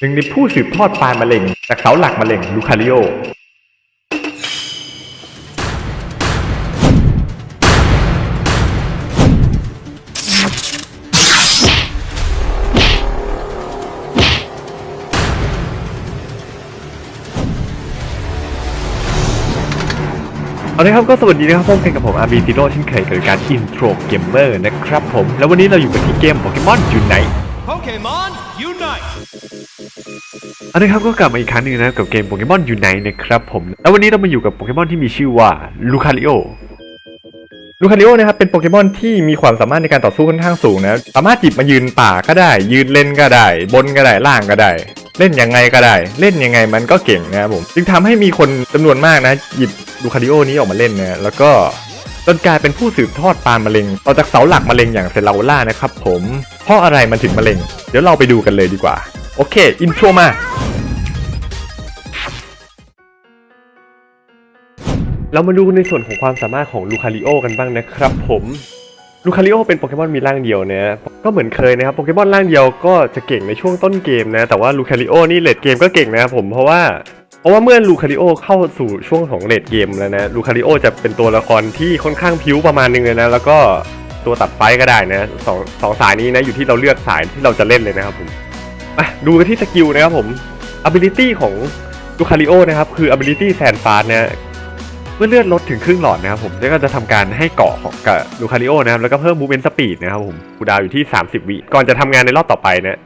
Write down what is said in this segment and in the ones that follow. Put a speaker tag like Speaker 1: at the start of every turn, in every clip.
Speaker 1: หนึ่งในผู้สืบทอดปลายมะเร็งจากเสาหลักมะเร็งลูคาริโอเอาละครับก็สวัสดีนะครับพบกันกับผมอาร์บีติโร่เช่นเคยกับการอินโทรเกมเมอร์นะครับผม แล้ววันนี้เราอยู่กันที่เกมโปเกมอนยูไน
Speaker 2: Pokemon Unite!
Speaker 1: เอาละครับก็กลับมาอีกครั้งหนึงนะครับกับเกมโปเกมอนยูไนนะครับผม แล้ววันนี้เรามาอยู่กับโปเกมอนที่มีชื่อว่าลูคาริโอลูคาริโอนะครับเป็นโปเกมอนที่มีความสามารถในการต่อสู้ค่อนข้างสูงนะ สามารถจิบมายืนป่าก็ได้ ยืนเล่นก็ได้ บนก็ได้ล่างก็ได้ เล่นยังไงก็ได้ เล่นยังไงมันก็เก่งนะครับผม จึงทำให้มีคนจำนวนมากนะ หยิบลูคาริโอนี้ออกมาเล่นนะแล้วก็ จนกลายเป็นผู้สืบทอดปานมะเร็งต่อจากเสาหลักมะเร็งอย่างเซลาล่านะครับผมเพราะอะไรมันถึงมะเร็ง เดี๋ยวเราไปดูกันเลยดีกว่า โอเค อินโทรมาเรามาดูในส่วนของความสามารถของลูคาริโอกันบ้างนะครับผมลูคาริโอเป็นโปเกมอนมีร่างเดียวนะก็เหมือนเคยนะครับโปเกมอนร่างเดียวก็จะเก่งในช่วงต้นเกมนะแต่ว่าลูคาริโอนี่เลดเกมก็เก่งนะครับผมเพราะว่า ราะว่าเมื่อลูคาริโอเข้าสู่ช่วงของเลดเกมแล้วนะลูคาริโอจะเป็นตัวละครที่ค่อนข้างพิ้วประมาณนึงเลยนะ แล้วก็ตัวตัดไฟก็ได้นะสองสองสายนี้นะอยู่ที่เราเลือกสายที่เราจะเล่นเลยนะครับผมอะดูกันที่สกิลนะครับผม ability ของลูคาริโอนะครับคือ ability แซนฟาสนะเมื่อเลือดลดถึงครึ่งหลอดนะครับผมก็จะทำการให้เกาะของกับลูคาริโอนะครับแล้วก็เพิ่มมูเมนต์สปีดนะครับผมคูดาวอยู่ที่ 30 วิก่อนจะทำงานในรอบต่อไปนะ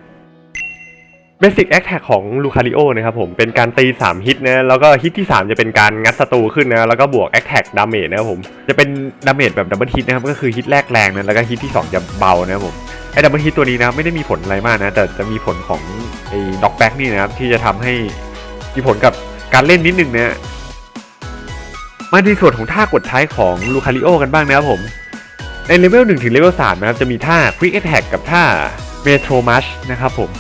Speaker 1: เบสิกแอคแท็กของลูคาริโอนะครับผมเป็นการตี 3 ฮิตนะแล้วก็ฮิตที่ 3 จะเป็นการงัดศัตรูขึ้นนะแล้วก็บวกแอคแท็กดาเมจนะครับผมจะเป็นดาเมจแบบดับเบิลฮิตนะครับก็คือฮิตแรกแรงนะแล้วก็ฮิตที่ 2 จะเบานะครับผมไอ้ดับเบิลฮิตตัวนี้นะไม่ได้มีผลอะไรมากนะแต่จะมีผลของไอ้ด็อกแบ็กนี่นะครับที่จะทำให้มีผลกับการเล่นนิดนึงนะมาในส่วนของท่ากดใช้ของลูคาริโอกันบ้างนะครับผมในเลเวล1ถึงเลเวล3นะครับจะมีท่า Quick Attack กับท่า Metro Mash นะครับผม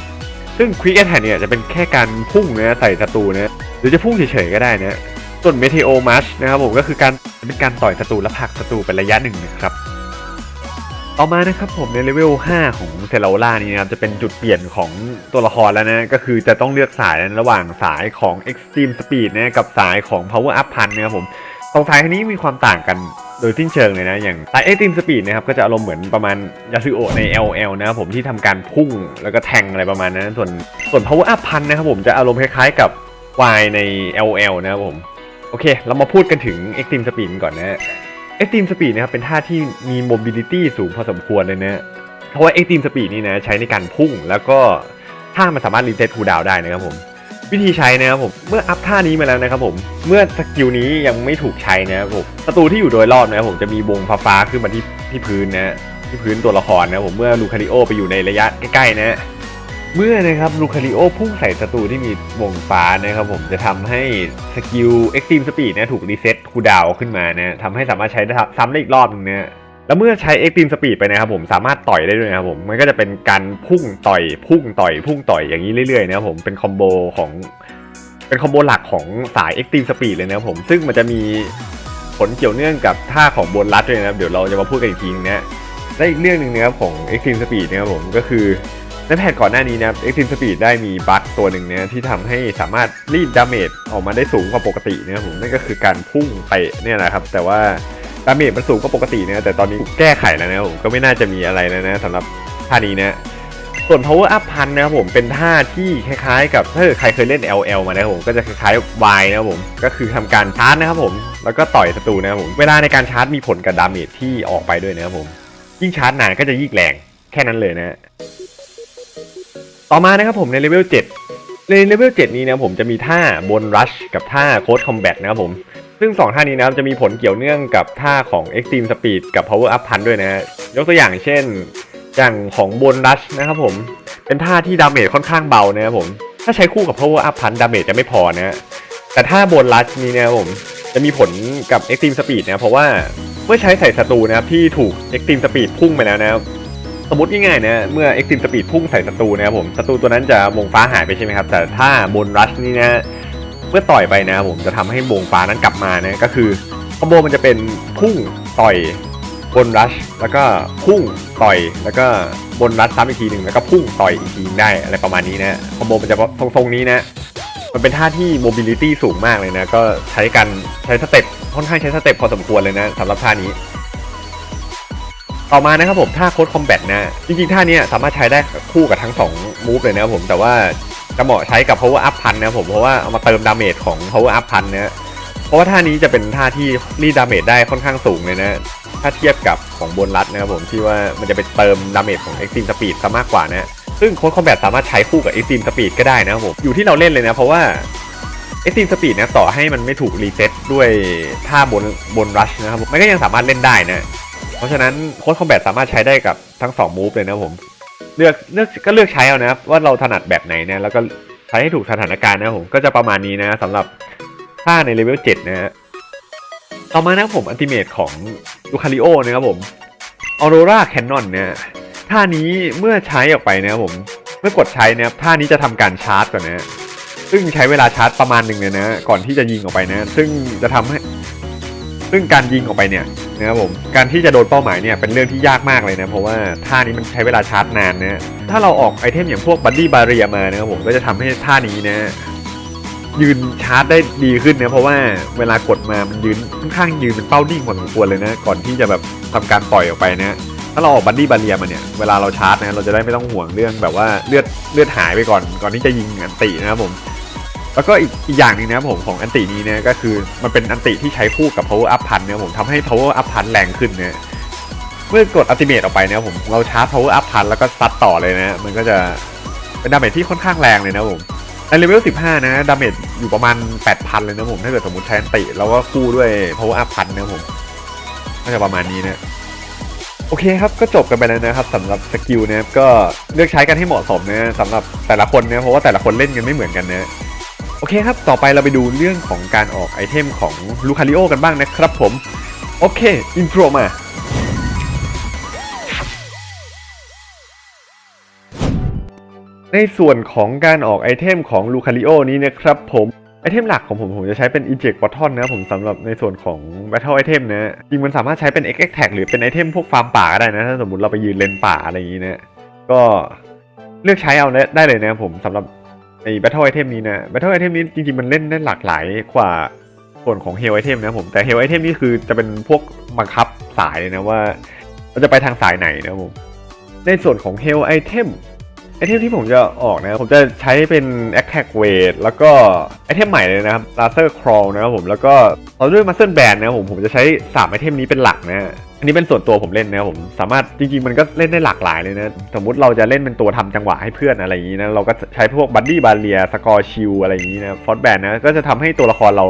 Speaker 1: ซึ่ง Quick Attack เนี่ยจะเป็นแค่การพุ่งนะใส่ศัตรูนะหรือจะพุ่งเฉยๆก็ได้นะส่วน Meteo Mash นะครับผมก็คือการเป็นการต่อยศัตรูและผลักศัตรูเป็นระยะหนึ่งนะครับต่อมานะครับผมในเลเวล 5 ของเซลล่านี่นะครับจะเป็นจุดเปลี่ยนของตัวละครแล้วนะ ก็คือจะต้องเลือกสายนะระหว่างสายของ Extreme Speed นะกับสายของ Power Up พันนะครับผม สองสายนี้มีความต่างกันโดยสิ้นเชิงเลยนะ อย่างสาย Extreme Speed นะครับก็จะอารมณ์เหมือนประมาณยาซึโอใน LL นะครับผมที่ทำการพุ่งแล้วก็แทงอะไรประมาณนั้น ส่วนส่วน Power Up พันนะครับผมจะอารมณ์คล้ายๆกับ Y ใน LL นะครับผมโอเค เรามาพูดกันถึง Extreme Speed ก่อนนะ Extreme Speed นะครับเป็นท่าที่มี mobility สูงพอสมควรเลยนะเพราะว่า Extreme Speed นี่นะใช้ในการพุ่งแล้วก็ท่ามันสามารถรีเซ็ตคูดาวได้นะครับผม วิธีใช้นะครับผม เมื่ออัพท่านี้มาแล้วนะครับผม เมื่อสกิลนี้ยังไม่ถูกใช้นะครับผมศัตรูที่อยู่โดยรอบนะครับผมจะมีวงฟ้าๆขึ้นมาที่ที่พื้นนะที่พื้นตัวละครนะครับผมเมื่อลูคาริโอไปอยู่ในระยะใกล้ๆนะเมื่อนะครับลูคาริโอพุ่งใส่ศัตรูที่มีวงฟ้านะครับผมจะทำให้สกิล Extreme Speed เนี่ยถูกรีเซ็ตคูดาวขึ้นมานะทำให้สามารถใช้ซ้ำได้อีกรอบหนึงนะ แล้วเมื่อใช้ Extreme Speed ไปนะครับผมสามารถต่อยได้ด้วยนะครับผมมันก็จะเป็นการพุ่งต่อยพุ่งต่อยพุ่งต่อยอย่างนี้เรื่อยๆนะครับผมเป็นคอมโบของเป็นคอมโบหลักของสาย Extreme Speed เลยนะครับผมซึ่งมันจะมีผลเกี่ยวเนื่องกับท่าของบนรัดด้วยนะครับเดี๋ยวเราจะมาพูดกันอีกทีนึงนะและอีกเรื่องหนึ่งนะครับของ Extreme Speed นะครับผมก็คือในแผนก่อนหน้านี้นะครับ Extreme Speed ได้มีบัคตัวหนึ่งเนี่ยที่ทำให้สามารถรีดดาเมจออกมาได้สูงกว่าปกตินะครับผมนั่นก็คือการพุ่งไปเนี่ยนะครับแต่ว่า ดาเมจมันสูงกว่าปกตินะแต่ตอนนี้แก้ไขแล้วนะผมก็ไม่น่าจะมีอะไรแล้วนะสำหรับท่านี้นะส่วน power up พันนะครับผมเป็นท่าที่คล้ายๆ กับถ้าเกิดใครเคยเล่น LL มานะครับผมก็จะคล้ายๆ Y นะครับผมก็คือทำการชาร์จนะครับผมแล้วก็ต่อยศัตรูนะครับผมเวลาในการชาร์จมีผลกับดาเมจที่ออกไปด้วยนะครับผมยิ่งชาร์จนานก็จะยิ่งแรงแค่นั้นเลยนะต่อมานะครับผมในเลเวล7ในเลเวล7นี้นะผมจะมีท่าบนรัชกับท่าโค้ดคอมแบทนะครับผม ซึ่ง 2 ท่านี้นะครับจะมีผลเกี่ยวเนื่องกับท่าของ Extreme Speed กับ Power Up พันด้วยนะฮะยกตัวอย่างเช่น อย่างของบนรัชนะครับผม เป็นท่าที่ดาเมจค่อนข้างเบานะครับผม ถ้าใช้คู่กับ Power Up พันดาเมจจะไม่พอนะฮะแต่ถ้าบนรัชนี้นะครับผมจะมีผลกับ Extreme Speed นะเพราะว่าเมื่อใช้ใส่ศัตรูนะครับที่ถูก Extreme Speed พุ่งไปแล้วนะครับสมมติง่ายๆนะเมื่อ Extreme Speed พุ่งใส่ศัตรูนะครับผมศัตรูตัวนั้นจะวงฟ้าหายไปใช่ไหมครับแต่ถ้าบนรัชนี่นะ เมื่อต่อยไปนะครับผมจะทำให้วงฟ้านั้นกลับมานะก็คือคอมโบมันจะเป็นพุ่งต่อยบนรัชแล้วก็พุ่งต่อยแล้วก็บนรัชซ้ำอีกทีหนึ่งแล้วก็พุ่งต่อยอีกทีได้อะไรประมาณนี้นะคอมโบมันจะทรงๆนี้นะมันเป็นท่าที่ mobility สูงมากเลยนะ ก็ใช้กันใช้สเต็ปค่อนข้างใช้สเต็ปพอสมควรเลยนะสำหรับท่านี้ ต่อมานะครับผมท่าโค้ดคอมแบทนะ จริงๆ ท่านี้สามารถใช้ได้คู่กับทั้ง 2 มูฟเลยนะครับผมแต่ว่า จะเหมาะใช้กับ power up พันนะผมเพราะว่าเอามาเติมดาเมจของ power up พันนะเพราะว่าท่านี้จะเป็นท่าที่รีดดาเมจได้ค่อนข้างสูงเลยนะ ถ้าเทียบกับของบนรัดนะครับผมที่ว่ามันจะไปเติมดาเมจของ extreme speed ซะมากกว่านะซึ่งโค้ดคอมแบทสามารถใช้คู่กับ extreme speed ก็ได้นะครับผมอยู่ที่เราเล่นเลยนะเพราะว่า extreme speed นะต่อให้มันไม่ถูกรีเซ็ตด้วยท่าบนบนรัชนะครับผมมันก็ยังสามารถเล่นได้นะ เพราะฉะนั้นโค้ดคอมแบทสามารถใช้ได้กับทั้ง 2 มูฟเลยนะผม เลือกเลือกก็เลือกใช้เอานะครับว่าเราถนัดแบบไหนนะแล้วก็ใช้ให้ถูกสถานการณ์นะผมก็จะประมาณนี้นะสำหรับท่าในเลเวล7นะฮะต่อมานะผมอันติเมตของลูคาริโอนะครับผมออโรราแคนนอนเนี่ยท่านี้เมื่อใช้ออกไปนะครับผมเมื่อกดใช้นะครับท่านี้จะทำการชาร์จก่อนนะซึ่งใช้เวลาชาร์จประมาณหนึ่งเลยนะ ก่อนที่จะยิงออกไปนะ ซึ่งจะทำให้ ซึ่งการยิงออกไปเนี่ย นะครับผมการที่จะโดนเป้าหมายเนี่ยเป็นเรื่องที่ยากมากเลยนะเพราะว่าท่านี้มันใช้เวลาชาร์จนานนะถ้าเราออกไอเทมอย่างพวกบัดดี้บาเรียมานะครับผมก็จะทำให้ท่านี้นะยืนชาร์จได้ดีขึ้นนะเพราะว่าเวลากดมามันยืนค่อนข้างยืนเป็นเป้าดิ่งพอสมควรเลยนะก่อนที่จะแบบทำการปล่อยออกไปนะถ้าเราออกบัดดี้บาเรียมาเนี่ยเวลาเราชาร์จนะเราจะได้ไม่ต้องห่วงเรื่องแบบว่าเลือดเลือดหายไปก่อน ก่อนที่จะยิงอันตินะครับผม แล้วก็อีกอีกอย่างหนึ่งนะผมของอันตินี้เนี่ยก็คือมันเป็นอันติที่ใช้คู่กับ power up พันนะครับผมทำให้ power up พันแรงขึ้นเนะเมื่อกดอัติเมตออกไปเนะครับผมเราชาร์จ power up พันแล้วก็ซัดต่อเลยนะ มันก็จะเป็นดาเมจที่ค่อนข้างแรงเลยนะผมในเลเวล15 นะดาเมจอยู่ประมาณ 8,000 เลยนะผมถ้าเกิดสมมติใช้อันติแล้วก็คู่ด้วย power up พันนะผมก็จะประมาณนี้นะโอเคครับ ก็จบกันไปแล้วนะครับสำหรับสกิลนะครับก็เลือกใช้กันให้เหมาะสมนะสำหรับแต่ละคนนะเพราะว่าแต่ละคนเล่นกันไม่เหมือนกันนะ โอเคครับ ต่อไปเราไปดูเรื่องของการออกไอเทมของลูคาริโอกันบ้างนะครับผม โอเค อินโทรมาในส่วนของการออกไอเทมของลูคาริโอนี้นะครับผมไอเทมหลักของผมผมจะใช้เป็น Eject Button นะผมสำหรับในส่วนของ Battle Item นะจริงมันสามารถใช้เป็น X X Tag หรือเป็นไอเทมพวกฟาร์มป่าก็ได้นะ ถ้าสมมติเราไปยืนเลนป่าอะไรอย่างนี้นะ ก็เลือกใช้เอาได้เลยนะผมสำหรับ ไอ้ Battle Item นี้นะ Battle Item นี้จริงๆ มันเล่นได้หลากหลายกว่าส่วนของ Heal Item นะผมแต่ Heal Item นี่คือจะเป็นพวกบังคับสายเลยนะว่าเราจะไปทางสายไหนนะผมในส่วนของ Heal Item ไอเทม ไอเทมที่ผมจะออกนะผมจะใช้เป็น Attack Weight แล้วก็ไอเทมใหม่เลยนะครับ Laser Crawl นะครับผมแล้วก็ต่อด้วย Muscle Band นะครับผมผมจะใช้ 3 ไอเทมนี้เป็นหลักนะอันนี้เป็นส่วนตัวผมเล่นนะครับผมสามารถจริงๆ มันก็เล่นได้หลากหลายเลยนะสมมุติเราจะเล่นเป็นตัวทำจังหวะให้เพื่อนอะไรอย่างนี้นะเราก็ใช้พวก Buddy Barrier Score Shield อะไรอย่างนี้นะ Force Band นะก็จะทำให้ตัวละครเรา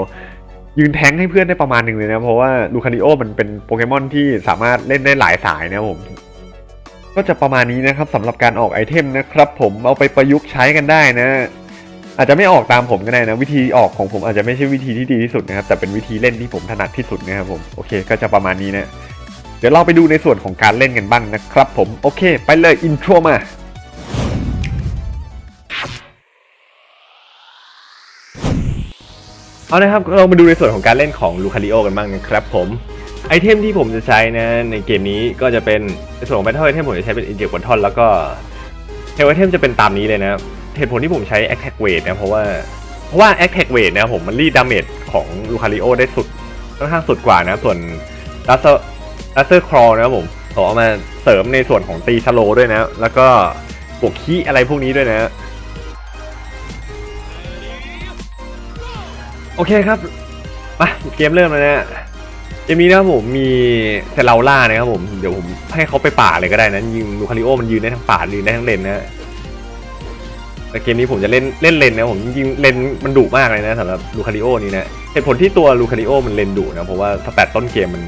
Speaker 1: ยืนแทงให้เพื่อนได้ประมาณหนึ่งเลยนะเพราะว่าลูคาริโอมันเป็นโปเกมอนที่สามารถเล่นได้หลายสายนะครับผม ก็จะประมาณนี้นะครับสำหรับการออกไอเทมนะครับ ผมเอาไปประยุกต์ใช้กันได้นะ อาจจะไม่ออกตามผมก็ได้นะ วิธีออกของผมอาจจะไม่ใช่วิธีที่ดีที่สุดนะครับ แต่เป็นวิธีเล่นที่ผมถนัดที่สุดนะครับผมโอเค ก็จะประมาณนี้นะ เดี๋ยวเราไปดูในส่วนของการเล่นกันบ้างนะครับ ผมโอเค ไปเลยอินโทรมาเอาละครับเรามาดูในส่วนของการเล่นของลูคาริโอกันบ้างนะครับผม ไอเทมที่ผมจะใช้นะในเกมนี้ก็จะเป็นในส่วนของ Battle Item ผมจะใช้เป็น Inject Button แล้วก็ Hell Item จะเป็นตามนี้เลยนะเหตุผลที่ผมใช้ Attack Weight นะเพราะว่าเพราะว่า Attack Weight นะผมมันรีดดาเมจของลูคาริโอได้สุดค่อนข้างสุดกว่านะส่วน Laser Laser Crawl นะครับผมผมเอามาเสริมในส่วนของตีสโลด้วยนะ แล้วก็บวกคีอะไรพวกนี้ด้วยนะโอเคครับมาเกมเริ่มแล้วนะ เกมนี้นะครับผมมีเซลาล่านะครับผมเดี๋ยวผมให้เขาไปป่าเลยก็ได้นะยิงลูคาริโอมันยืนได้ทั้งป่ายืนได้ทั้งเลนนะแต่เกมนี้ผมจะเล่นเล่นเลนนะผมจริงๆเลนมันดุมากเลยนะสำหรับลูคาริโอนี่นะเหตุผลที่ตัวลูคาริโอมันเลนดุนะเพราะว่าสแตตต้นเกมมัน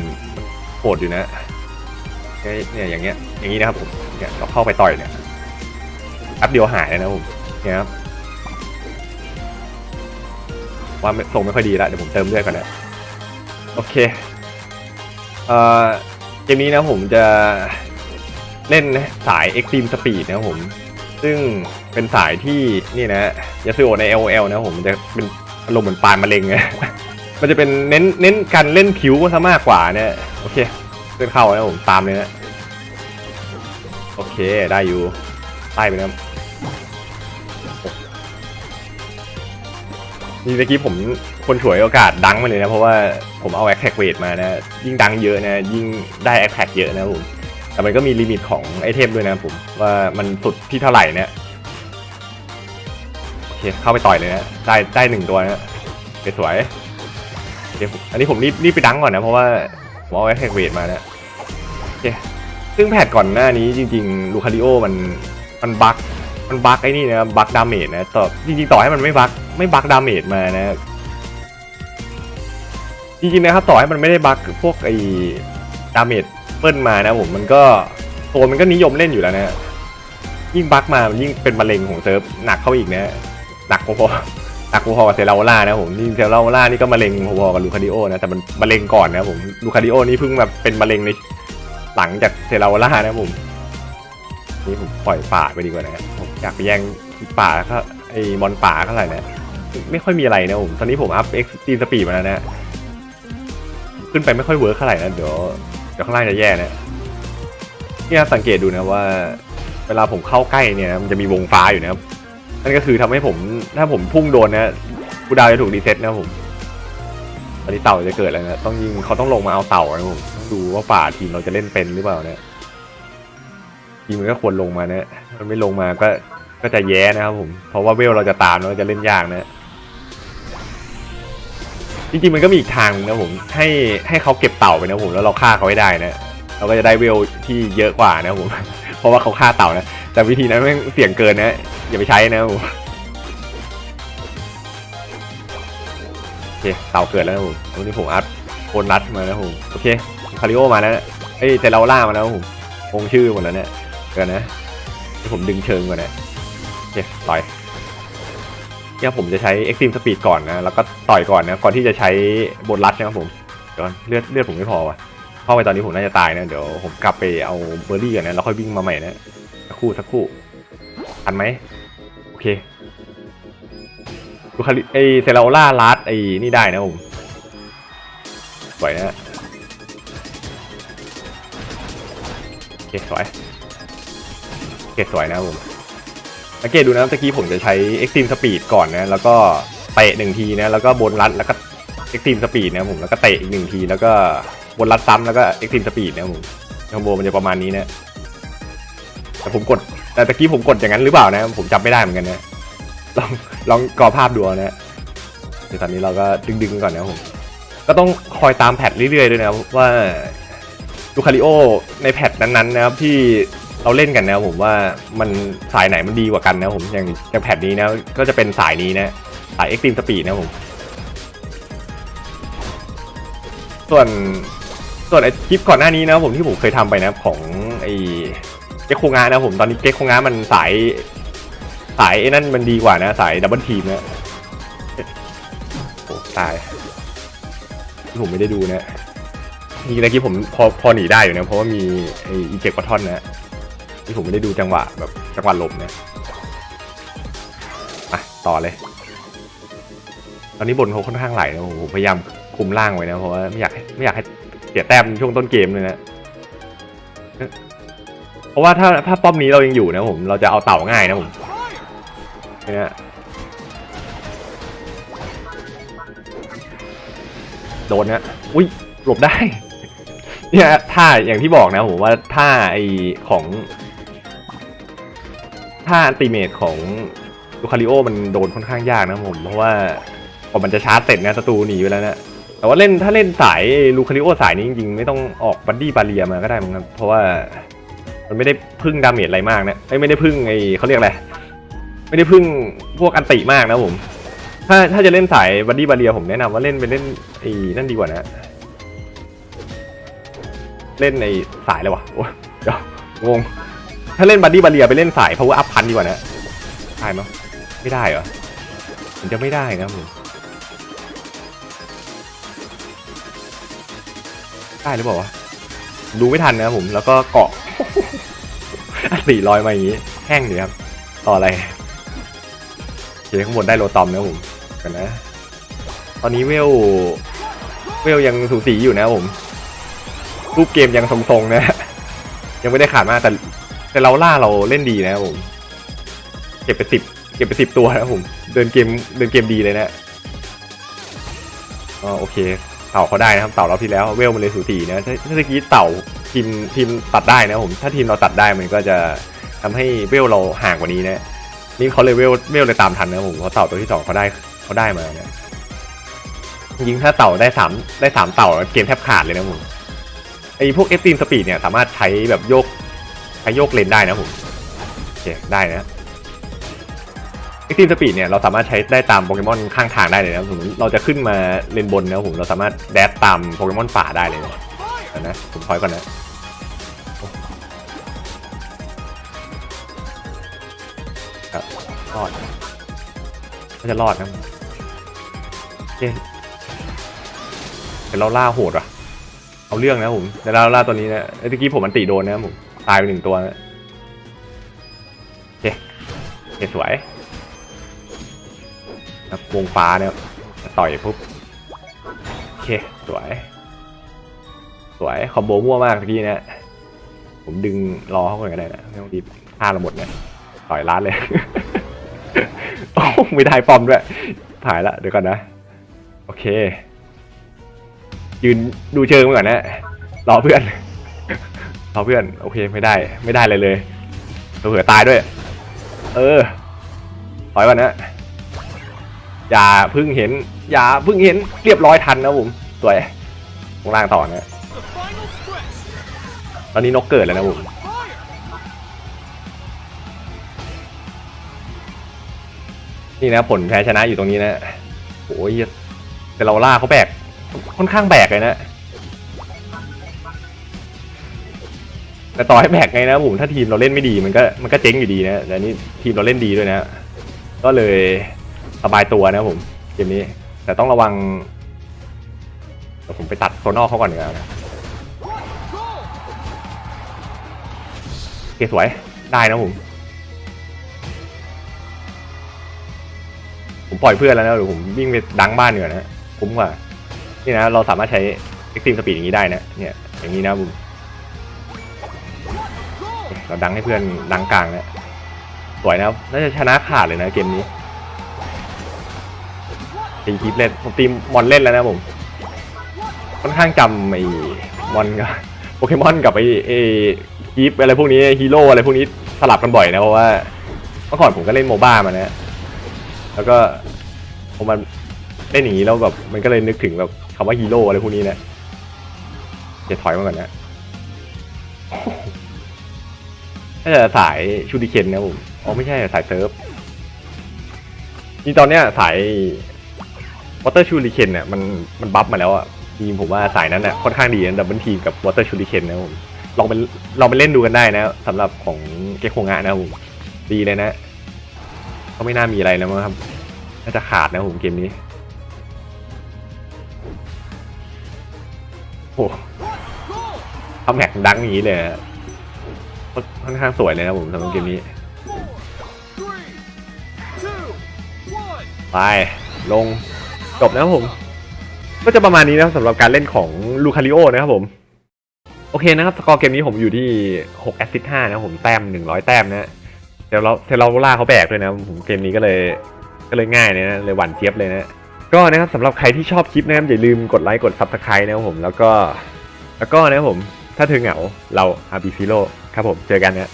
Speaker 1: โหดอยู่นะเนี่ยอย่างเงี้ยอย่างนี้นะครับผมเนี่ยเราเข้าไปต่อยเนี่ยแป๊บเดียวหายเลยนะผมเนี่ยครับว่าไม่งไม่ค่อยดีล้วเดี๋ยวผมเติมเลือดก่อนนะโอเค เอ่อเกมนี้นะผมจะเล่นสาย Extreme Speed นะครับผม ซึ่งเป็นสายที่นี่นะยาซูโอใน LOL นะผมจะเป็นอารมณ์เหมือนปานมะเร็งนะมันจะเป็นเน้นเน้นการเล่นผิวซะมากกว่าเนี่ยโอเคขึ้นเข้านะผมตามเลยนะ โอเคได้อยู่ไล่ไปนะนี่เมื่อกี้ผมคนฉวยโอกาสดังมาเลยนะ เพราะว่า ผมเอาแอคแท็กเวทมานะ ยิ่งดังเยอะนะ ยิ่งได้แอคแท็กเยอะนะผม แต่มันก็มีลิมิตของไอเทมด้วยนะผม ว่ามันสุดที่เท่าไหร่เนี่ยโอเคเข้าไปต่อยเลยนะ ได้ได้หนึ่งตัวนะโอเคสวยโอเคอันนี้ผมรีบรีบไปดังก่อนนะ เพราะว่าผมเอาแอคแท็กเวทมานะโอเคซึ่งแพทก่อนหน้านี้จริงๆลูคาริโอมันมันบั๊กมันบั๊กไอ้นี่นะบั๊กดาเมจนะต่อจริงๆต่อให้มันไม่บั๊กไม่บั๊กดาเมจมานะ จริงๆนะครับต่อให้มันไม่ได้บั๊กพวกไอ้ดาเมจเปิ้ลมานะผมมันก็ตัวมันก็นิยมเล่นอยู่แล้วนะยิ่งบั๊กมามันยิ่งเป็นมะเร็งของเซิร์ฟหนักเข้าอีกนะหนักพอๆหนักพอๆกับเซราล่านะผมจริงเซราล่านี่ก็มะเร็งพอๆกับลูคาดิโอนะแต่มันมะเร็งก่อนนะผมลูคาดิโอนี่เพิ่งมาเป็นมะเร็งในหลังจากเซราล่านะผมนี่ผมปล่อยป่าไปดีกว่านะผมอยากไปแย่งป่าก็ไอ้มอนป่าเท่าไหร่นะไม่ค่อยมีอะไรนะผมตอนนี้ผมอัพเอ็กซ์ตีนสปีดมาแล้วนะ ขึ้นไปไม่ค่อยเวิร์คเท่าไหร่นะเดี๋ยวเดี๋ยวข้างล่างจะแย่นะเนี่ยสังเกตดูนะว่า เวลาผมเข้าใกล้เนี่ยมันจะมีวงฟ้าอยู่นะครับนั่นก็คือทำให้ผมถ้าผมพุ่งโดนนะกูดาวจะถูกรีเซ็ตนะครับผมตอนนี้เต่าจะเกิดแล้วนะต้องยิงเขาต้องลงมาเอาเต่านะผมต้องดูว่าป่าทีมเราจะเล่นเป็นหรือเปล่านะทีมมันก็ควรลงมานะมันไม่ลงมาก็ก็จะแย่นะครับผม เพราะว่าเวลเราจะตามแล้วจะเล่นยากนะ จริงๆมันก็มีอีกทางหนึงนะผมให้ให้เขาเก็บเต่าไปนะผมแล้วเราฆ่าเขาให้ได้นะเราก็จะได้เวลที่เยอะกว่านะผม เพราะว่าเขาฆ่าเต่านะแต่วิธีนั้นแม่งเสี่ยงเกินนะอย่าไปใช้นะผมโอเคเต่าเกิดแล้วนะผมวันนี้ผมอัพโคนรัดมานะผมโอเคคาริโอมาแล้วนะเอ้ยเซราล่ามาแล้วผมคงชื่อหมดแล้วเนี่ยเกินนะผมดึงเชิงก่อนนะโอเคต่อย เนี่ยผมจะใช้ Extreme Speed ก่อนนะ แล้วก็ต่อยก่อนนะ ก่อนที่จะใช้บนรัดนะครับผมเดี๋ยวเลือดเลือดผมไม่พอว่ะเข้าไปตอนนี้ผมน่าจะตายนะ เดี๋ยวผมกลับไปเอาเบอร์รี่ก่อนนะ แล้วค่อยวิ่งมาใหม่นะ สักครู่สักครู่ทันไหมโอเคดูคาริไอเซราโอล่าลัดไอนี่ได้นะผมสวยนะโอเคสวยโอเคสวยนะผม สังเกตดูนะตะกี้ผมจะใช้ Extreme Speed ก่อนนะ แล้วก็เตะหนึ่งทีนะ แล้วก็บนรัด แล้วก็ Extreme Speed นะผม แล้วก็เตะอีกหนึ่งที แล้วก็บนรัดซ้ำแล้วก็ Extreme Speed นะผมคอมโบมันจะประมาณนี้นะ แต่ผมกด แต่ตะกี้ผมกดอย่างนั้นหรือเปล่านะ ผมจำไม่ได้เหมือนกันนะ ลองลองกรอภาพดูนะเดี๋ยวตอนนี้เราก็ดึงๆก่อนนะผม ก็ต้องคอยตามแพทเรื่อยๆด้วยนะว่าลูคาริโอในแพทนั้นๆนะครับที่ เราเล่นกันนะผมว่ามันสายไหนมันดีกว่ากันนะผมอย่างอย่างแพทนี้นะ ก็จะเป็นสายนี้นะ สาย Extreme Speed นะผม ส่วนส่วนไอคลิปก่อนหน้านี้นะผมที่ผมเคยทำไปนะของไอเจ๊กโคงานะผมตอนนี้เจ๊กโคงามันสายสายไอ้นั่นมันดีกว่านะ สายดับเบิลทีมนะโอ้ตายผมไม่ได้ดูนะนี่ตะกี้ผมพอพอหนีได้อยู่นะเพราะว่ามีไออีเจ็กปัททอนนะ ที่ผมไม่ได้ดูจังหวะแบบจังหวะหลบเนี่ยอะต่อเลย ตอนนี้บนเขาค่อนข้างไหลนะผมพยายามคุมล่างไว้นะเพราะว่าไม่อยากไม่อยากให้เสียแต้มช่วงต้นเกมเลยนะเพราะว่าถ้าถ้าป้อมนี้เรายังอยู่นะผมเราจะเอาเต่าง่ายนะผมเนี่ยโดนนะอุ้ยหลบได้เนี่ยถ้าอย่างที่บอกนะผมว่าถ้าไอของ ถ้าอันติเมตของลูคาริโอมันโดนค่อนข้างยากนะผม เพราะว่าพอมันจะชาร์จเสร็จนะศัตรูหนีไปแล้วนะแต่ว่าเล่นถ้าเล่นสายลูคาริโอสายนี้จริงๆ ไม่ต้องออกบัดดี้บาเรียมาก็ได้มั้งครับเพราะว่ามันไม่ได้พึ่งดาเมจอะไรมากนะเอ้ยไม่ได้พึ่งไอเขาเรียกอะไรไม่ได้พึ่งพวกอันติมากนะผม ถ้าถ้าจะเล่นสายบัดดี้บาเรียผมแนะนำว่าเล่นไปเล่นไอ้นั่นดีกว่านะ เล่นในสายเลยวะโอ้ยงง ถ้าเล่นบัดดี้บาเรียไปเล่นสาย power up พันดีกว่านะได้มั้ยไม่ได้เหรอมันจะไม่ได้นะผมได้หรือเปล่าวะดูไม่ทันนะผม แล้วก็เกาะสี่ลอยมาอย่างนี้ แห้งดีครับ ต่ออะไรโอเคข้างบนได้โลตอมนะผมกันนะ ตอนนี้เวล เวลยังสูสีอยู่นะผม รูปเกมยังทรงๆนะ ยังไม่ได้ขาดมากแต่ แต่เราล่าเราเล่นดีนะผมเก็บไปสิบเก็บไปสิบตัวนะผม เดินเกมเดินเกมดีเลยนะอ๋อโอเค เต่าเขาได้นะครับเต่าเราที่แล้วเวลมันเลยสูสีนะถ้าเมื่อกี้เต่าทีมทีมตัดได้นะผม ถ้าทีมเราตัดได้มันก็จะทำให้เวลเราห่างกว่านี้นะนี่เขาเลยเวลเวลเลยตามทันนะผมเพราะเต่าตัวที่สองเขาได้เขาได้มานะยิงถ้าเต่าได้สามได้สามเต่าเกมแทบขาดเลยนะผมไอพวกเอฟตีนสปีดเนี่ยสามารถใช้แบบโยก ใช้โยกเลนได้นะผมโอเคได้นะเอ็กตีนสปีดเนี่ยเราสามารถใช้ได้ตามโปเกมอนข้างทางได้เลยนะผมเราจะขึ้นมาเลนบนนะผมเราสามารถแดดตามโปเกมอนป่าได้เลยนะนะผมถอยก่อนนะครับรอดก็จะรอดนะโอเคแต่เราล่าโหดว่ะ เอาเรื่องนะผมแต่เราล่าตัวนี้นะไอ้ตะกี้ผมมันตีโดนนะผม ตายไปหนึ่งตัวนะโอเคเสวยนะวงฟ้าเนี่ยต่อยปุ๊บโอเคสวย สวยคอมโบมั่วมากตะกี้นะผมดึงรอเขาก่อนก็ได้นะไม่ต้องรีบฆ่าเราหมดเนี่ยต่อยร้านเลยโอ้ไม่ได้ปอมด้วยถ่ายละเดี๋ยวก่อนนะ โอเค ยืนดูเชิงไว้ก่อนนะรอเพื่อน รอเพื่อนโอเคไม่ได้ไม่ได้เลยเลยเผื่อตายด้วย เออถอยก่อนนะอย่าเพึ่งเห็น อย่าเพึ่งเห็นเรียบร้อยทันนะผมสวยข้างล่างต่อนะตอนนี้นกเกิดแล้วนะผมนี่นะผลแพ้ชนะอยู่ตรงนี้นะโอ้ยแต่เราล่าเขาแบกค่อนข้างแบกเลยนะ แต่ต่อให้แบกไงนะผมถ้าทีมเราเล่นไม่ดีมันก็มันก็เจ๊งอยู่ดีนะแต่นี่ทีมเราเล่นดีด้วยนะ ก็เลยสบายตัวนะผมเกมนี้ แต่ต้องระวังเดี๋ยวผมไปตัดโซนอกเขาก่อนดีกว่านะโอเคสวยได้นะผมผมปล่อยเพื่อนแล้วนะเดี๋ยวผมวิ่งไปดังบ้านเหนือนะคุ้มกว่า นี่นะเราสามารถใช้ extreme speed อย่างนี้ได้นะเนี่ยอย่างนี้นะผม เราดังให้เพื่อนดังกลางเนะสวยนะครับน่าจะชนะขาดเลยนะเกมนี้ตีคลิปเล่นผมตีมอนเล่นแล้วนะผมค่อนข้างจำไอ้มอนกับโปเกมอนกับไอ้ไอ้คลิปอะไรพวกนี้ฮีโร่อะไรพวกนี้สลับกันบ่อยนะเพราะว่าเมื่อก่อนผมก็เล่นโมบ้ามานะแล้วก็พอมันเล่นอย่างนี้แล้วแบบมันก็เลยนึกถึงแบบคำว่าฮีโร่อะไรพวกนี้นะจะถอยมาก่อนนะ น่าจะสายชูดิเคนนะผมอ๋อไม่ใช่สายเซิร์ฟนี่ตอนเนี้ยสายวอเตอร์ชูดิเคนเนี่ยมันมันบัฟมาแล้วอะทีมผมว่าสายนั้นอะค่อนข้างดีนะดับเบิลทีมกับวอเตอร์ชูดิเคนนะผมลองไปลองไปเล่นดูกันได้นะสำหรับของเกโคงะนะผมดีเลยนะก็ไม่น่ามีอะไรแล้วมั้งครับน่าจะขาดนะผมเกมนี้โอ้ทำแฮกดังอย่างนี้เลยอะ ค่อนข้างสวยเลยนะผมสำหรับเกมนี้
Speaker 2: Four. Three. Two. One.
Speaker 1: ไป ลง จบนะครับผม ก็จะประมาณนี้นะครับสำหรับการเล่นของลูคาริโอนะครับผม โอเคนะครับ สกอร์เกมนี้ผมอยู่ที่6แอสซิสต์5นะครับผมแต้ม 100 แต้มนะเดี๋ยวเราเซเราล่าเขาแบกด้วยนะผมเกมนี้ก็เลยก็เลยง่ายเลยนะเลยหวานเจี๊ยบเลยนะก็นะครับสำหรับใครที่ชอบคลิปนะครับอย่าลืมกดไลค์กด Subscribe นะครับผมแล้วก็ แล้วก็นะครับผม ถ้าเธอเหงาเราอาบิฟิโลครับผมเจอกันนะ